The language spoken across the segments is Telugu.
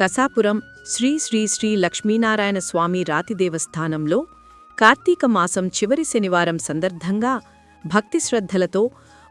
కసాపురం శ్రీ శ్రీ శ్రీ లక్ష్మీనారాయణ స్వామి రాతి దేవస్థానంలో కార్తీక మాసం చివరి శనివారం సందర్భంగా భక్తి శ్రద్ధలతో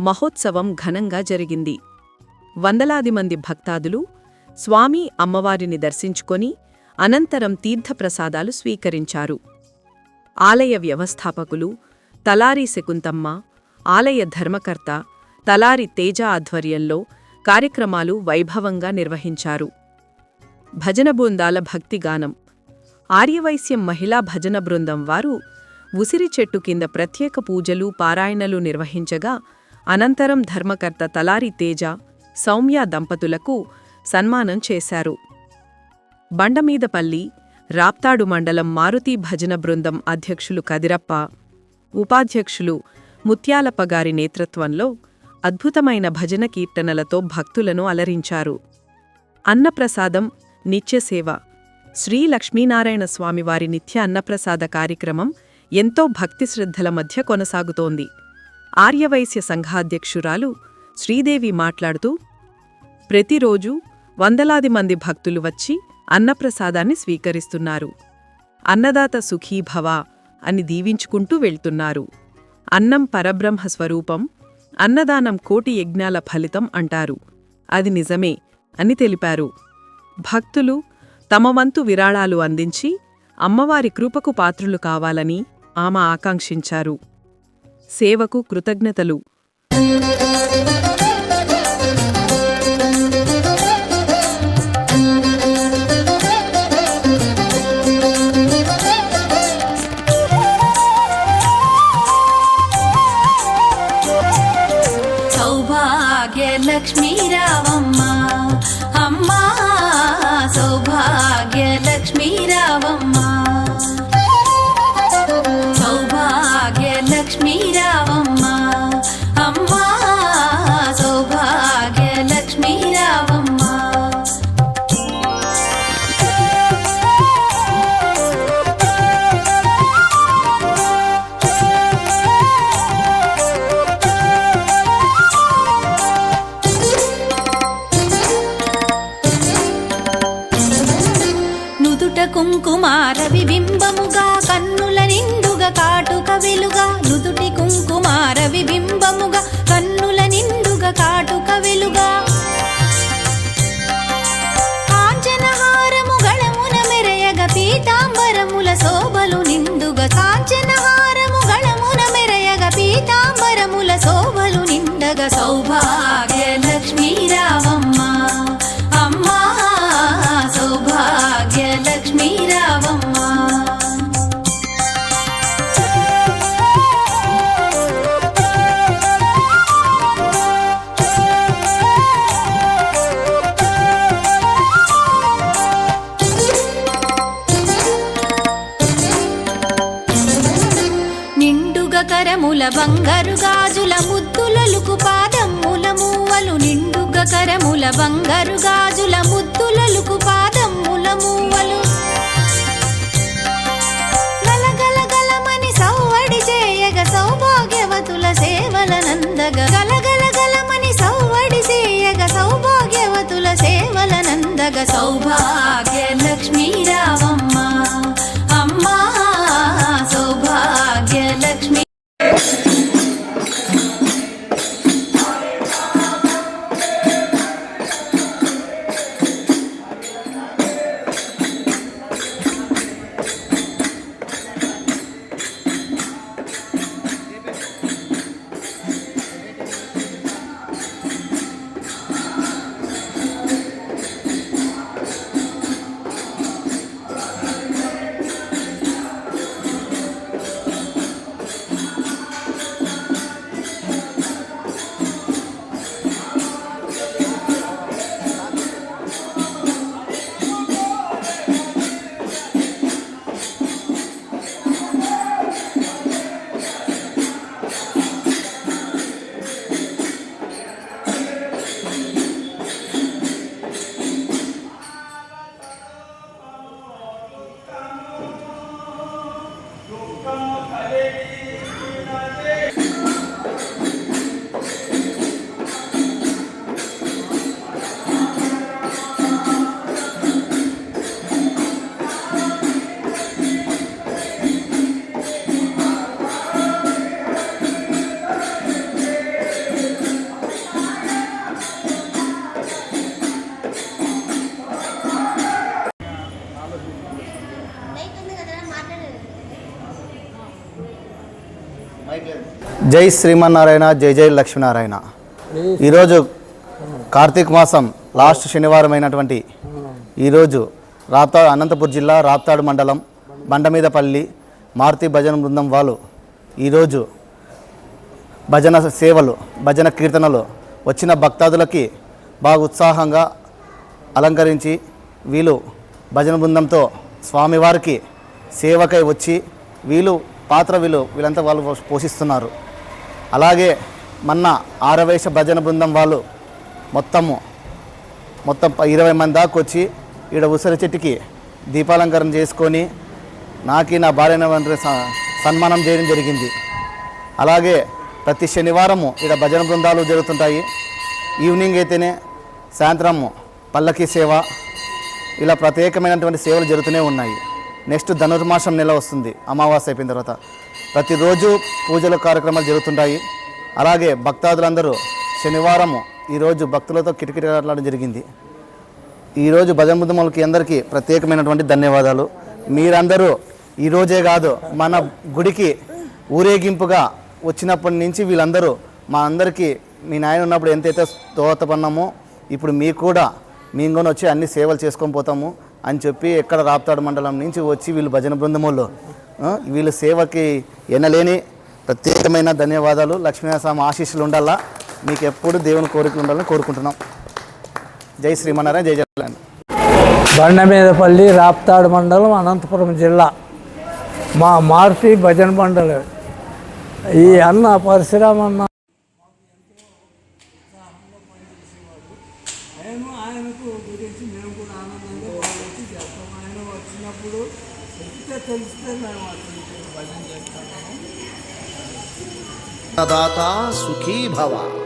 మహోత్సవం ఘనంగా జరిగింది. వందలాది మంది భక్తాదులు స్వామి అమ్మవారిని దర్శించుకొని అనంతరం తీర్థప్రసాదాలు స్వీకరించారు. ఆలయ వ్యవస్థాపకులు తలారి శకుంతమ్మ ఆలయ ధర్మకర్త తలారి తేజ ఆధ్వర్యంలో కార్యక్రమాలు వైభవంగా నిర్వహించారు. భజన బృందాల భక్తిగానం ఆర్యవైశ్యం మహిళా భజన బృందం వారు ఉసిరి చెట్టు కింద ప్రత్యేక పూజలు పారాయణలు నిర్వహించగా అనంతరం ధర్మకర్త తలారి తేజ సౌమ్య దంపతులకు సన్మానం చేశారు. బండమీదపల్లి రాప్తాడు మండలం మారుతి భజన బృందం అధ్యక్షులు కదిరప్ప ఉపాధ్యక్షులు ముత్యాలప్ప గారి నేతృత్వంలో అద్భుతమైన భజన కీర్తనలతో భక్తులను అలరించారు. అన్నప్రసాదం నిత్యసేవ శ్రీ లక్ష్మీనారాయణ స్వామివారి నిత్య అన్నప్రసాద కార్యక్రమం ఎంతో భక్తి శ్రద్ధల మధ్య కొనసాగుతోంది. ఆర్యవైశ్య సంఘాధ్యక్షురాలు శ్రీదేవి మాట్లాడుతూ ప్రతిరోజు వందలాది మంది భక్తులు వచ్చి అన్నప్రసాదాన్ని స్వీకరిస్తున్నారు. అన్నదాత సుఖీభవ అని దీవించుకుంటూ వెళ్తున్నారు. అన్నం పరబ్రహ్మ స్వరూపం అన్నదానం కోటి యజ్ఞాల ఫలితం అంటారు. అది నిజమే అని తెలిపారు. భక్తులు తమ వంతు విరాళాలు అందించి అమ్మవారి కృపకు పాత్రులు కావాలని ఆమె ఆకాంక్షించారు. సేవకు కృతజ్ఞతలు. బంగారు గాజుల ముద్దులలుకు పాదమ్ముల మూవలు నిండుగ కరముల బంగారు గాజుల ముద్దులలుకు పాదమ్ముల మూవలు గలగలగలమని సౌవడి చేయగ సౌభాగ్యవతుల సేవల నందగ. గలగలగలమని సౌవడి చేయగ సౌభాగ్యవతుల సేవల నందగ. సౌభాగ్య జై శ్రీమన్నారాయణ జై జై లక్ష్మీనారాయణ. ఈరోజు కార్తీక మాసం లాస్ట్ శనివారం అయినటువంటి ఈరోజు రాప్తా అనంతపూర్ జిల్లా రాప్తాడు మండలం బండమీదపల్లి మారుతి భజన బృందం వాళ్ళు ఈరోజు భజన సేవలు భజన కీర్తనలు వచ్చిన భక్తాదులకి బాగా ఉత్సాహంగా అలంకరించి వీళ్ళు భజన బృందంతో స్వామివారికి సేవకై వచ్చి వీళ్ళు పాత్ర వీళ్ళు వీళ్ళంతా వాళ్ళు పోషిస్తున్నారు. అలాగే మొన్న ఆరవేశ భజన బృందం వాళ్ళు మొత్తము మొత్తం ప- ఇరవై మంది దాకా వచ్చి ఈడ ఉసిరి చెట్టుకి దీపాలంకరణ చేసుకొని నాకి నా భార్యన స- సన్మానం చేయడం జరిగింది. అలాగే ప్రతి శనివారము ఇక్కడ భజన బృందాలు జరుగుతుంటాయి. ఈవినింగ్ అయితేనే సాయంత్రము పల్లకి సేవ ఇలా ప్రత్యేకమైనటువంటి సేవలు జరుగుతూనే ఉన్నాయి. నెక్స్ట్ ధనుర్మాసం నెల వస్తుంది. అమావాస్య అయిపోయిన తర్వాత. ప్రతిరోజు పూజల కార్యక్రమాలు జరుగుతుంటాయి. అలాగే భక్తాదులందరూ శనివారము ఈరోజు భక్తులతో కిటకిటలాడడం జరిగింది. ఈరోజు భజన బృందములకి అందరికీ ప్రత్యేకమైనటువంటి ధన్యవాదాలు. మీరందరూ ఈరోజే కాదు మన గుడికి ఊరేగింపుగా వచ్చినప్పటి నుంచి వీళ్ళందరూ మా అందరికీ మీ నాయన ఉన్నప్పుడు ఎంతైతే దోహదపడినామో ఇప్పుడు మీకు కూడా మేము కూడా వచ్చి అన్ని సేవలు చేసుకొని పోతాము అని చెప్పి ఎక్కడ రాప్తాడు మండలం నుంచి వచ్చి వీళ్ళు భజన బృందములు వీళ్ళ సేవకి ఎనలేని ప్రత్యేకమైన ధన్యవాదాలు. లక్ష్మీనరసింహ స్వామి ఆశీస్సులు ఉండాలా? మీకు ఎప్పుడు దేవుని కోరికలు ఉండాలని కోరుకుంటున్నాం. జై శ్రీమన్నారాయణ జై జగన్ బండమీదపల్లి రాప్తాడు మండలం అనంతపురం జిల్లా. మా మారుతి భజన మండలి. ఈ అన్న పరశురామ అన్న. నేను ఆయనకు గురించి మేము కూడా ఆనందంగా వచ్చినప్పుడు दाता सुखी भवा।